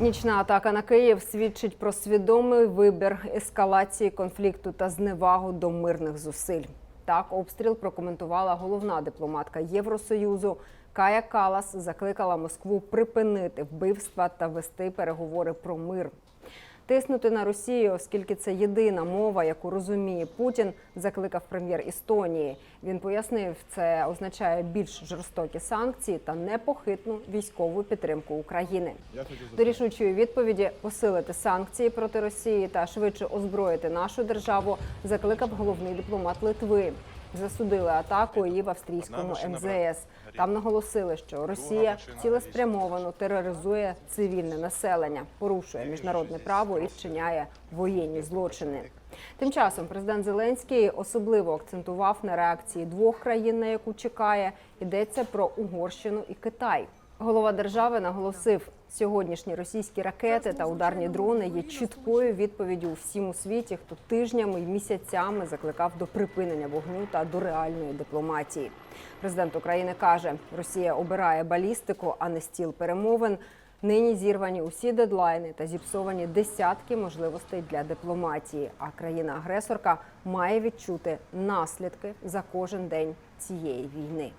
Нічна атака на Київ свідчить про свідомий вибір ескалації конфлікту та зневагу до мирних зусиль. Так, обстріл прокоментувала головна дипломатка Євросоюзу. Кая Калас закликала Москву припинити вбивства та вести переговори про мир. Тиснути на Росію, оскільки це єдина мова, яку розуміє Путін, закликав прем'єр Естонії. Він пояснив, це означає більш жорстокі санкції та непохитну військову підтримку України. До рішучої відповіді посилити санкції проти Росії та швидше озброїти нашу державу закликав головний дипломат Литви. Засудили атаку і в австрійському МЗС. Там наголосили, що Росія цілеспрямовано тероризує цивільне населення, порушує міжнародне право і вчиняє воєнні злочини. Тим часом президент Зеленський особливо акцентував на реакції двох країн, на яку чекає. Йдеться про Угорщину і Китай. Голова держави наголосив, сьогоднішні російські ракети та ударні дрони є чіткою відповіддю всім у світі, хто тижнями й місяцями закликав до припинення вогню та до реальної дипломатії. Президент України каже, Росія обирає балістику, а не стіл перемовин. Нині зірвані усі дедлайни та зіпсовані десятки можливостей для дипломатії. А країна-агресорка має відчути наслідки за кожен день цієї війни.